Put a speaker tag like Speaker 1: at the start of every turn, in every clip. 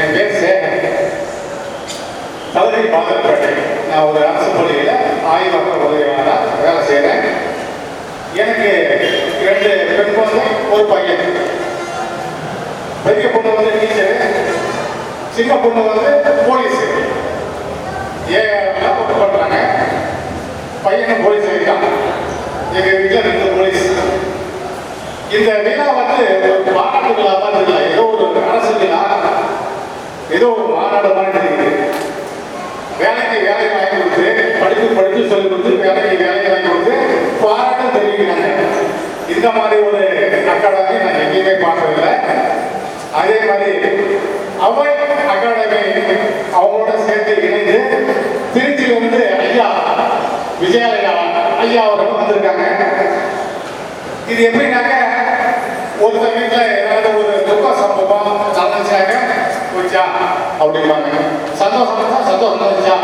Speaker 1: என் பேர் சேகன் தளபதி பாதப்பேட்டை நான் ஒரு அரசு பள்ளியில் ஆய்வாக உதவியாளராக வேலை செய்கிறேன் எனக்கு ரெண்டு பெண் குழந்தை ஒரு பையன். பெரிய பொண்ணு வந்து டீச்சரு சின்ன பொண்ணு வந்து போலீஸ் ஏன்னா ஒர்க் பண்ணுறாங்க பையனும் போலீஸ் இருக்கான். எங்கள் வீட்டில் ரெண்டு போலீஸ் இந்த விழா வந்து ஒரு விழா மாதிரி ஏதோ ஒரு அரசு விழா ஏதோ ஒரு மாநாடு மாதிரி தெரியுது வேலைக்கு வேலை வாங்கி கொடுத்து படிப்பு படிப்பு சொல்லி கொடுத்து வேலைக்கு வேலை வாங்கி கொடுத்து பாராட்டம் தெரிவிக்கிறாங்க. இந்த மாதிரி ஒரு அகாடமி நான் எங்கேயுமே பார்த்ததில்லை. அதே மாதிரி அவை அகாடமி அவங்களோட சேர்த்து இணைந்து திருச்சியில் வந்து ஐயா விஜயாலயா ஐயா அவர்கள் வந்திருக்காங்க. இது எப்படின்னாக்க ஒரு வீட்டில் ஏதாவது ஒரு துக்க சம்பவம் சந்திச்சாங்க போச்சா அப்படிம்பாங்க. சந்தோஷம் இருந்தா சந்தோஷம் நடந்துச்சா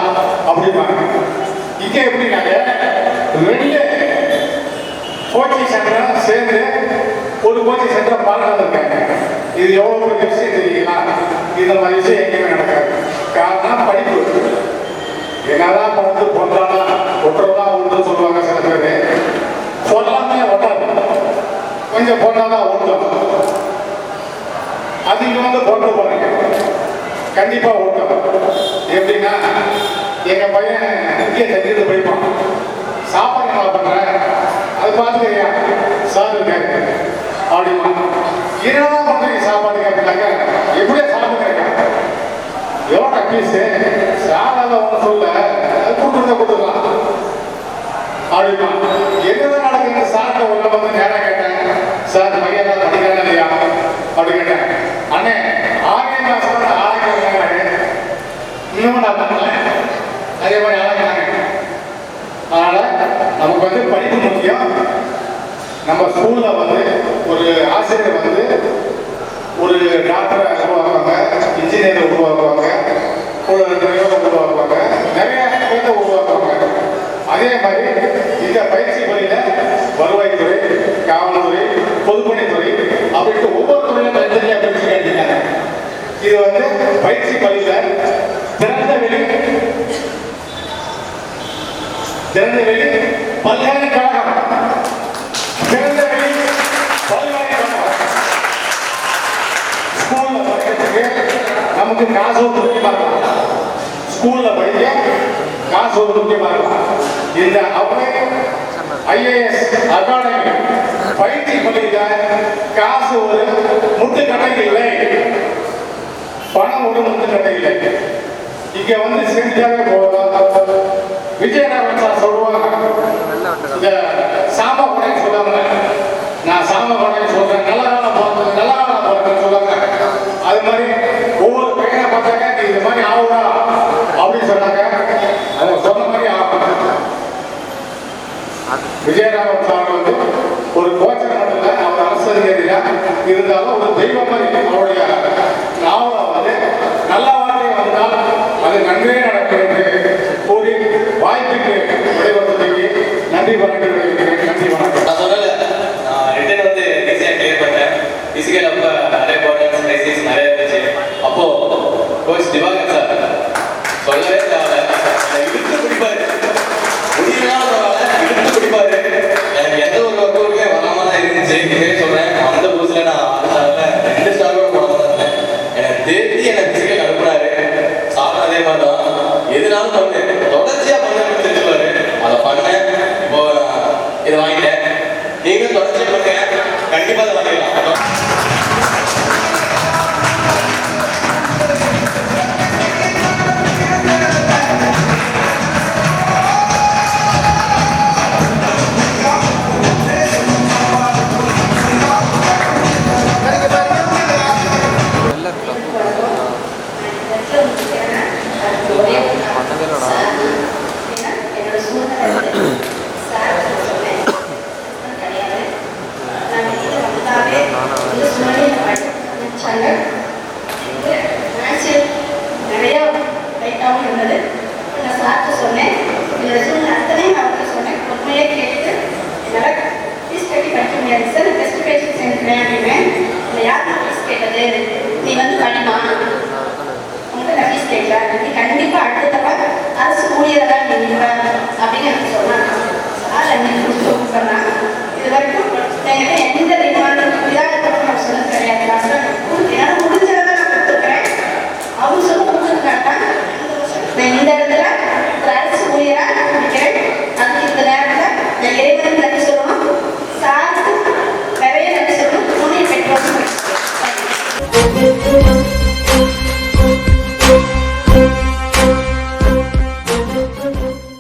Speaker 1: அப்படிம்பாங்க. இங்கே எப்படின்னாங்க ரெண்டு கோச்சிங் சென்டரும் சேர்ந்து ஒரு கோச்சிங் சென்டரை பார்க்க இருக்காங்க இது எவ்வளோ பெரிய விஷயம் தெரியுங்களா? இந்த மாதிரி விஷயம் எங்கேயுமே நடக்காது. காரணம் படிப்பு. என்னதான் படுத்து பொன்றாலும் ஒற்றதான் ஒன்று சொல்லுவாங்க சில பேர் சொல்லாமே ஒட்டாது கொஞ்சம் போட்டாதான் ஓட்டம். அது இங்க வந்து போட்டு போறீங்க. கண்டிப்பா ஓட்டம். எப்படின்னா எங்க பையன் இங்கே தங்கிட்டு படிப்பான் சாப்பாடு நல்லா பண்றேன் அது பார்த்துக்கையா சார் அப்படிமா என்னதான் பண்ணுறீங்க சாப்பாடு? கேட்கலாங்க எப்படியா கேட்க எவ்வளோ பீஸு சாதாரண ஒன்று சொல்ல அது கொடுத்துருந்தா கொடுத்துக்கலாம் அப்படிமா என்னதான் நடக்குது? சாப்பிட்ட உள்ள வந்து நேரம் நமக்கு வந்து படிப்பு முக்கியம். நம்ம ஸ்கூலில் வந்து ஒரு ஆசிரியர் வந்து ஒரு டாக்டரை உருவாக்குவாங்க இன்ஜினியரை உருவாக்குவாங்க ஒரு டிரைவரை உருவாக்குவாங்க நிறைய பேரை உருவாக்குவாங்க. அதே மாதிரி இது வந்து பயிற்சி பள்ளியில திறந்த வெளி திறந்த வெளி பல்கலைக்கழகம் திறந்த வெளி பல்கலைக்கழகம் ஸ்கூல்ல படிக்கிறதுக்கு நமக்கு காசு ஒரு முக்கியமா இருக்கும் ஸ்கூல்ல படிக்க காசு ஒரு முக்கியமா இருக்கும் இந்த அவரே ஐஏஎஸ் அகாடமி பயிற்சி பள்ளியில காசு ஒரு முட்டுக்கட்டை இல்லை பணம் ஒரு முட்டுக்கட்டை இல்லை இங்க வந்து செஞ்சாவே போதும் விஜயநாதன் சார் சொல்லுவாங்க. இந்த சாம படம் சொல்லுவாங்க நான் சாம படம் சொல்றேன். நல்லா காலம் பிறந்தது நல்லா காலம் பிறந்தது சொல்லுவாங்க அது மாதிரி ஒவ்வொரு பையனை பார்த்தாங்க நீ இது மாதிரி ஆகுதா அப்படின்னு சொன்னாங்க அவங்க சொன்ன மாதிரி ஆகும். விஜயநாதன் சார் வந்து ஒரு கோச்சர் மட்டும் அவர் அரசு அதிகாரியா இருந்தாலும் ஒரு தெய்வம் மாதிரி அவருடைய
Speaker 2: இதை வாங்கிட்டேன் நீங்களும் தொடர்ச்சி பண்ணுங்க கண்டிப்பாக அதை வாங்கிடலாம்
Speaker 3: கேட்டது. நீ வந்து படிமா? உங்க ரமேஷ் கேட்கிறார் நீ கண்டிப்பா அடுத்த தப்பா அரசு ஊழியராக நீங்க அப்படிங்க எனக்கு சொன்னாங்க. அதெல்லாம் சொன்னாங்க